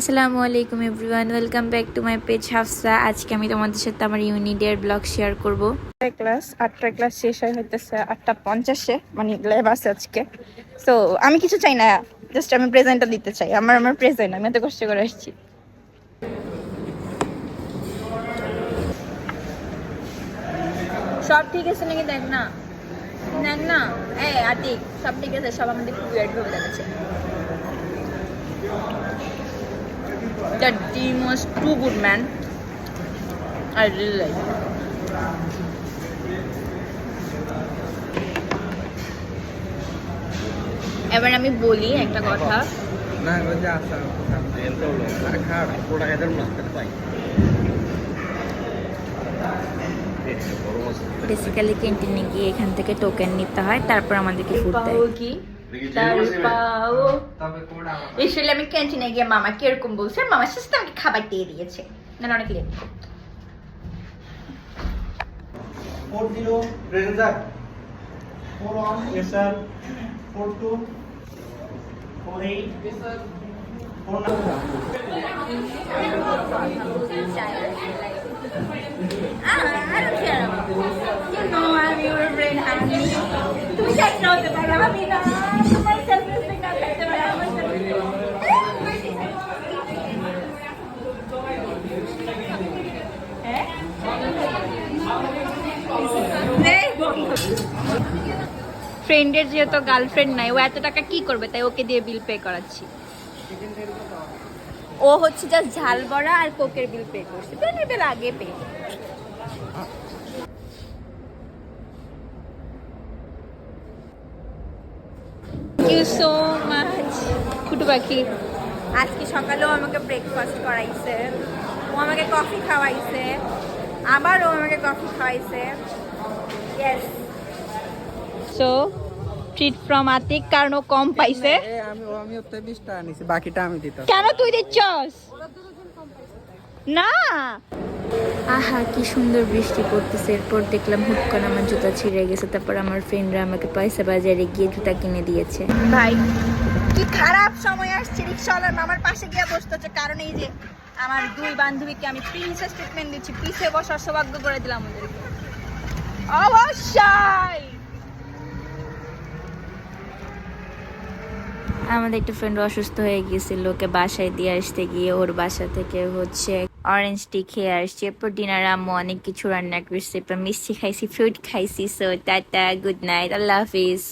আসসালামু আলাইকুম everyone, welcome back to my page Hafsa. আজকে আমি তোমাদের সাথে আমার ইউনিডের ব্লগ শেয়ার করব। ক্লাস, আটটা ক্লাস শেষ হয়ে হইতেছে আটটা পঞ্চাশে মানে ল্যাব আছে আজকে। তো আমি কিছু চাই না জাস্ট আমি প্রেজেন্টটা দিতে চাই। আমার আমার প্রেজেন্ট আমি এত কষ্ট করে আসছি। সব ঠিক আছে নাকি দেখ না? দেখ না? এই আতিক, সব ঠিক আছে, সব আমাদের খুব দেখাচ্ছে। That team was too good, man. I really like it. এবার আমি বলি একটা কথা। বেসিক্যালি ক্যান্টিনে গিয়ে এখান থেকে টোকেন নিতে হয় তারপর আমাদেরকে ফুড দেয়। কি? আসলে আমি ক্যান্টিনে গিয়ে মামা কীরকম বলছে মামা সেটা আমাকে খাবার দিয়ে দিয়েছে না অনেক late I don't care. You know I'm your brain hand. ফ্রেন্ডের যেহেতু গার্লফ্রেন্ড নাই, ও এত টাকা কি করবে? তাই ওকে দিয়ে বিল পে করাচ্ছি। ও হচ্ছে জাস্ট ঝাল বড়া আর কোকের বিল পে করছে। বিল আগে পে ইউ সো মাচ কুটু পাখি আজকে সকালেও আমাকে ব্রেকফাস্ট করাইছে। ও আমাকে কফি খাওয়াইছে। আবার ও আমাকে কফি খাওয়াইছে। Yes so treat from Atik কারণ ও কম পাইছে। আমি আমি ওতে বাকিটা আমি দিতাম। কেন তুই দিচ্ছস? না। আহা কি সুন্দর বৃষ্টি পড়তেছে। এরপর দেখলাম হুট করে আমার জুতা ছিঁড়ে গেছে। তারপর আমার ফ্রেন্ডরা আমাকে পয়সা বাজারে গিয়ে জুতা কিনে দিয়েছে। ভাই কি খারাপ সময় আসছে রিক্সাওয়ালার মামার পাশে গিয়ে বসতে হচ্ছে। কারণ এই যে আমার দুই বান্ধবীকে আমি প্রিন্সেস ট্রিটমেন্ট দিচ্ছি। পিছে বসার সৌভাগ্য করে দিলাম ওদেরকে। অবশ্যই! আমাদের একটা ফ্রেন্ড অসুস্থ হয়ে গিয়েছিল ওকে বাসায় দিয়ে আসতে গিয়ে ওর বাসা থেকে হচ্ছে অরেঞ্জ টি খেয়ে আসছি এরপর ডিনার আম্মু অনেক কিছু রান্না করছে এরপর মিষ্টি খাইছি ফ্রুট খাইছি সো টাটা গুড নাইট আল্লাহ হাফিজ